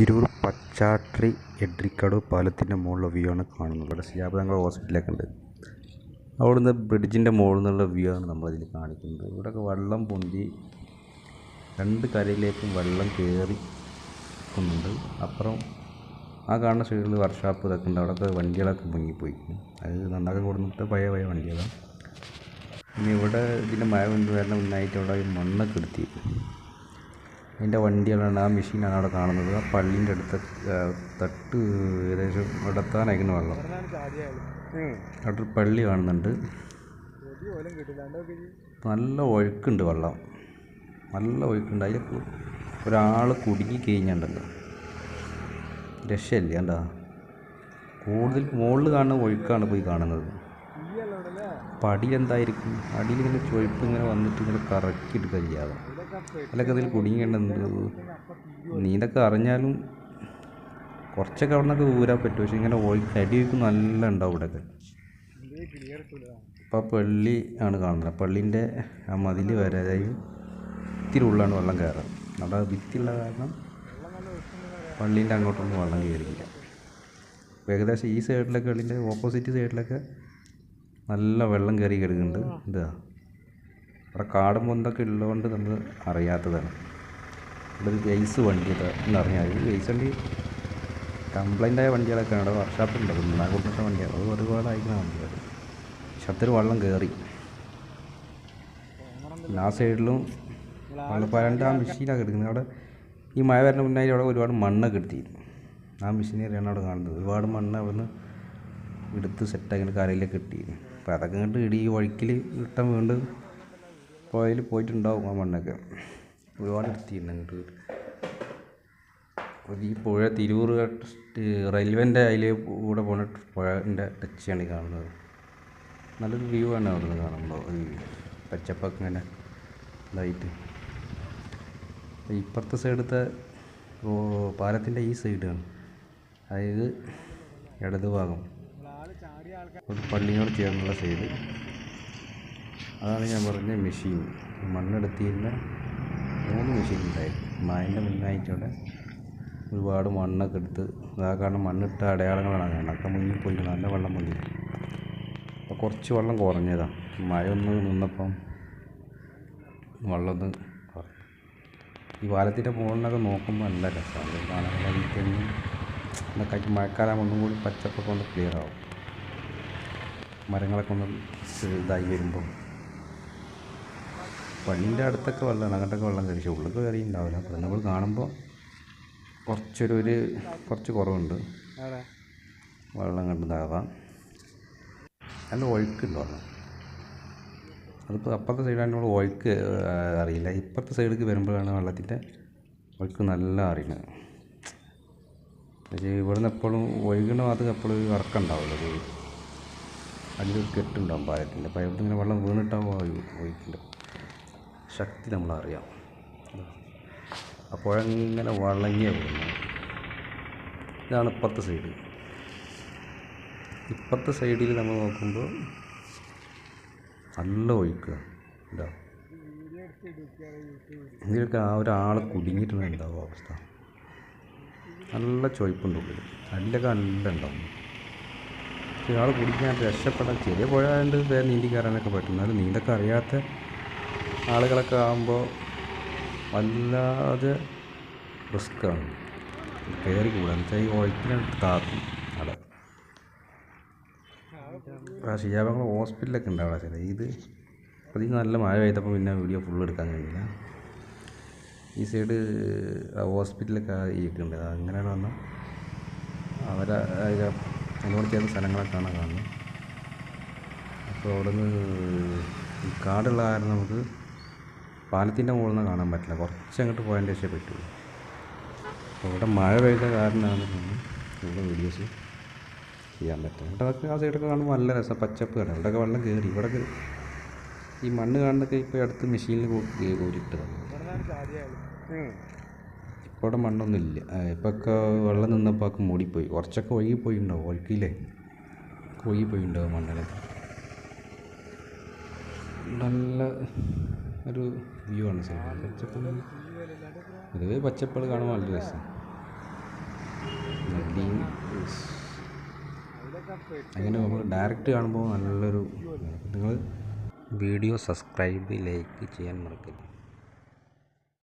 തിരൂർ പച്ചാട്രി എഡ്രിക്കടവ് പാലത്തിന്റെ മുകളിലെ വ്യൂ ആണ് കാണുന്നത്. ഇവിടെ ശ്രീയാപതങ്ങൾ ഹോസ്പിറ്റലൊക്കെ ഉണ്ട് അവിടുന്ന് ബ്രിഡ്ജിന്റെ മുകളിൽ നിന്നുള്ള വ്യൂ ആണ് നമ്മളതിൽ കാണിക്കുന്നത്. ഇവിടെയൊക്കെ വെള്ളം പൊന്തി രണ്ട് കരയിലേക്കും വെള്ളം കയറി നിൽക്കുന്നുണ്ട്. അപ്പുറം ആ കാണുന്ന സൈഡിൽ വർക്ക്ഷോപ്പ് ഇതൊക്കെ ഉണ്ട്. അവിടെയൊക്കെ വണ്ടികളൊക്കെ മുങ്ങിപ്പോയി. അത് നന്നാക്കാൻ കൊടുത്തിട്ട് പഴയ പഴയ വണ്ടികളാണ്. പിന്നെ ഇവിടെ ഇതിന്റെ മഴ കൊണ്ട് വരുന്ന മുന്നായിട്ട് അവിടെ മണ്ണൊക്കെ എടുത്തി അതിന്റെ വണ്ടികളാണ് ആ മെഷീനാണ് അവിടെ കാണുന്നത്. ആ പള്ളീന്റെ അടുത്ത് തട്ട് ഏകദേശം അവിടെ എത്താനായിരിക്കുന്നു വെള്ളം അവിടെ ഒരു പള്ളി കാണുന്നുണ്ട്. നല്ല ഒഴുക്കുണ്ട് വെള്ളം. നല്ല ഒഴുക്കുണ്ട്. അതിൽ ഒരാൾ കുടുങ്ങി കഴിഞ്ഞുണ്ടല്ലോ. രക്ഷയില്ല കണ്ടാ. കൂടുതൽ മുകളിൽ കാണുന്ന ഒഴുക്കാണ് പോയി കാണുന്നത്. അപ്പം അടിയിൽ ഇങ്ങനെ ചുവപ്പ് ഇങ്ങനെ വന്നിട്ട് ഇങ്ങനെ കറക്കിയിട്ട് കഴിയാതെ. അതിലൊക്കെ ഇതിൽ കുടുങ്ങിയുണ്ടെന്ത് നീന്തൊക്കെ അറിഞ്ഞാലും കുറച്ചൊക്കെ അവിടെ നിന്നൊക്കെ ഊരാൻ പറ്റും. പക്ഷെ ഇങ്ങനെ ഓയിൽ അടി ഒഴുക്ക് നല്ല ഉണ്ടാവും ഇവിടെയൊക്കെ. ഇപ്പോൾ പള്ളി ആണ് കാണുന്നത്. പള്ളീന്റെ ആ മതിൽ വരെ അതായത് ഇത്തിരി ഉള്ളാണ് വെള്ളം കയറുക. അവിടെ ഭിത്തിയുള്ള കാരണം പള്ളീന്റെ അങ്ങോട്ടൊന്നും വെള്ളം കയറിയില്ല. ഏകദേശം ഈ സൈഡിലൊക്കെ പള്ളീന്റെ ഓപ്പോസിറ്റ് സൈഡിലൊക്കെ നല്ല വെള്ളം കയറി കിടക്കുന്നുണ്ട്. ഇതാ. അവിടെ കാടും പൊന്തൊക്കെ ഉള്ളതുകൊണ്ട് നമ്മൾ അറിയാത്തതാണ്. ഇവിടെ ഒരു ഗെയ്സ് വണ്ടി എന്ന് പറഞ്ഞാൽ ഈ ഗെയ്സ് വണ്ടി കംപ്ലൈന്റ് ആയ വണ്ടികളൊക്കെ അവിടെ വർക്ക്ഷോപ്പ് ഉണ്ട് നന്നാ കൊണ്ടിട്ട വണ്ടിയാണ്. അത് ഒരുപാട് അയക്കുന്ന വണ്ടികൾ പക്ഷെ വള്ളം കയറി ആ സൈഡിലും വെള്ളപ്പാരന്റെ ആ മെഷീനാണ് കിടക്കുന്നത്. അവിടെ ഈ മഴ വരുന്ന മുന്നേ അവിടെ ഒരുപാട് മണ്ണൊക്കെ എടുത്തിരുന്നു. ആ മെഷീനറിയാണ് അവിടെ കാണുന്നത്. ഒരുപാട് മണ്ണ് അവിടെ നിന്ന് എടുത്ത് സെറ്റാക്കി കരയിലേക്ക് ഇട്ടിരുന്നു. അപ്പോൾ അതൊക്കെ ഇങ്ങോട്ട് ഇടി വഴിക്കിൽ കിട്ടാൻ വീണ്ടും പുഴയിൽ പോയിട്ടുണ്ടാവും ആ മണ്ണൊക്കെ. ഒരുപാട് എടുത്തിട്ടുണ്ട്. ഈ പുഴ തിരൂർ റെയിൽവേന്റെ അതിൽ കൂടെ പോണ പുഴന്റെ ടച്ചാണ് ഈ കാണുന്നത്. നല്ലൊരു വ്യൂ ആണ് അവിടെ നിന്ന് കാണുമ്പോൾ. ഒരു പച്ചപ്പൊക്കെ ഇങ്ങനെ ഇതായിട്ട് ഇപ്പുറത്തെ സൈഡത്തെ പാലത്തിന്റെ ഈ സൈഡാണ്. അതായത് ഇടതുഭാഗം പള്ളിയോട് ചേർന്നുള്ള സൈഡ്. അതാണ് ഞാൻ പറഞ്ഞ മെഷീൻ മണ്ണെടുത്തിരുന്ന മൂന്ന് മെഷീൻ ഉണ്ടായിരുന്നു. മായന്റെ മുന്നായിട്ടവിടെ ഒരുപാട് മണ്ണൊക്കെ എടുത്ത് അതാ കാരണം മണ്ണിട്ട അടയാളങ്ങളാണ്. കാണാം മുങ്ങി പോയി നല്ല വെള്ളം മുങ്ങി അപ്പോൾ കുറച്ച് വെള്ളം കുറഞ്ഞതാണ് മഴ ഒന്ന് നിന്നപ്പം വെള്ളം കുറഞ്ഞു. ഈ പാലത്തിന്റെ മുകളിലൊക്കെ നോക്കുമ്പോൾ നല്ല രസമാണ് കാണാൻ തെങ്ങും എന്നൊക്കെ മഴക്കാലം ഒന്നും കൂടി പച്ചപ്പൊക്കെ ഒന്ന് ക്ലിയർ ആവും. മരങ്ങളൊക്കെ ഒന്ന് ഇതായി വരുമ്പോൾ പള്ളിന്റെ അടുത്തൊക്കെ വെള്ളം അങ്ങോട്ടൊക്കെ വെള്ളം കയറി. പക്ഷേ ഉള്ളിൽ കയറി ഉണ്ടാവില്ല അപ്പോൾ നമ്മൾ കാണുമ്പോൾ കുറച്ചൊരു ഒരു കുറച്ച് കുറവുണ്ട്. വെള്ളം കണ്ടതാവാം നല്ല ഒഴുക്കുണ്ട് വെള്ളം അതിപ്പോൾ അപ്പുറത്തെ സൈഡാണ് നമ്മൾ ഒഴുക്ക് അറിയില്ല. ഇപ്പുറത്തെ സൈഡിലേക്ക് വരുമ്പോഴാണ് വെള്ളത്തിന്റെ ഒഴുക്ക് നല്ല അറിയുന്നത്. പക്ഷേ ഇവിടുന്ന് എപ്പോഴും ഒഴുകുന്ന ഭാഗത്ത് എപ്പോഴും ഒരു ഇറക്കുണ്ടാവുമല്ലോ ഒരു അതിലൊരു കെട്ടുണ്ടാവും പാലത്തിന്റെ. അപ്പോൾ ഇങ്ങനെ വെള്ളം വീണിട്ടാവും ഒഴുക്കിന്റെ. ശക്തി നമ്മളറിയാം. അപ്പോൾ ഇങ്ങനെ വളഞ്ഞേ പോകുന്നത് ഇതാണ് ഇപ്പുറത്തെ സൈഡ് ഇപ്പുറത്തെ സൈഡിൽ നമ്മൾ നോക്കുമ്പോൾ നല്ല ഒഴുക്കുക എന്താ ഇതിലൊക്കെ ആ ഒരാൾ കുടുങ്ങിയിട്ടുണ്ടാവും അവസ്ഥ. നല്ല ചോയ്പ്പുണ്ട് ഉള്ളിൽ അടിയിലൊക്കെ നല്ല ഉണ്ടാവും. ഒരാൾ കുടിക്കാൻ രക്ഷപ്പെടാൻ ചെറിയ പുഴ ആയതുകൊണ്ട് വേറെ നീന്തി കയറാനൊക്കെ പറ്റും. എന്നാലും നീന്തൊക്കെ അറിയാത്ത ആളുകളൊക്കെ ആകുമ്പോൾ വല്ലാതെ റിസ്ക്കാണ്. കയറി കൂടാ എന്ന് വെച്ചാൽ ഈ ഒഴുക്കിനടുത്ത് താത്തും. അവിടെ. ആ ഷിയാബങ്ങൾ ഹോസ്പിറ്റലൊക്കെ ഉണ്ട് അവിടെ ചില. ഇത് നല്ല മഴ പെയ്തപ്പോൾ പിന്നെ വീഡിയോ ഫുള്ള് എടുക്കാൻ കഴിഞ്ഞില്ല ഈ സൈഡ് ഹോസ്പിറ്റലൊക്കെ ഇരിക്കുന്നുണ്ട് അങ്ങനെയാണ് വന്നാൽ അവരെ അതിനോട് ചേർന്ന സ്ഥലങ്ങളൊക്കെ കാണാൻ കാണുന്നത്. അപ്പോൾ അവിടെ നിന്ന് ഈ കാടുള്ള കാരണം നമുക്ക് പാലത്തിന്റെ മുകളിൽ നിന്ന് കാണാൻ പറ്റില്ല. കുറച്ച് അങ്ങോട്ട് പോയതിന്റെ ശേഷം പറ്റുള്ളൂ. അപ്പോൾ ഇവിടെ മഴ പെയ്ത കാരണമാണ് ഇവിടെ വീഡിയോസ് ചെയ്യാൻ പറ്റുന്നത്. ഇവിടെയൊക്കെ ആ സൈഡൊക്കെ കാണുമ്പോൾ നല്ല രസം. പച്ചപ്പ് കാണാം ഇവിടെയൊക്കെ വെള്ളം കയറി ഇവിടെ ഈ മണ്ണ് കാണുന്നൊക്കെ ഇപ്പോൾ അടുത്ത് മെഷീനിൽ കോരിയിട്ടതാണ് ഇപ്പോൾ ഇവിടെ മണ്ണൊന്നും ഇല്ല. ഇപ്പൊക്കെ വെള്ളം നിന്നപ്പോൾ ഒക്കെ മൂടിപ്പോയി. കുറച്ചൊക്കെ ഒഴുകിപ്പോയി ഉണ്ടാവും ഒഴുക്കില്ലേ? ഒഴുകിപ്പോയി ഉണ്ടാവും മണ്ണിലൊക്കെ നല്ല ഒരു വ്യൂ ആണ് സൈഡിൽ പച്ചപ്പുകൾ പൊതുവെ പച്ചപ്പുകൾ കാണുമ്പോൾ നല്ല രസം. അങ്ങനെ നമ്മൾ ഡയറക്റ്റ് കാണുമ്പോൾ നല്ലൊരു നിങ്ങൾ വീഡിയോ സബ്സ്ക്രൈബ് ലൈക്ക് ചെയ്യാൻ മറക്കരുത്.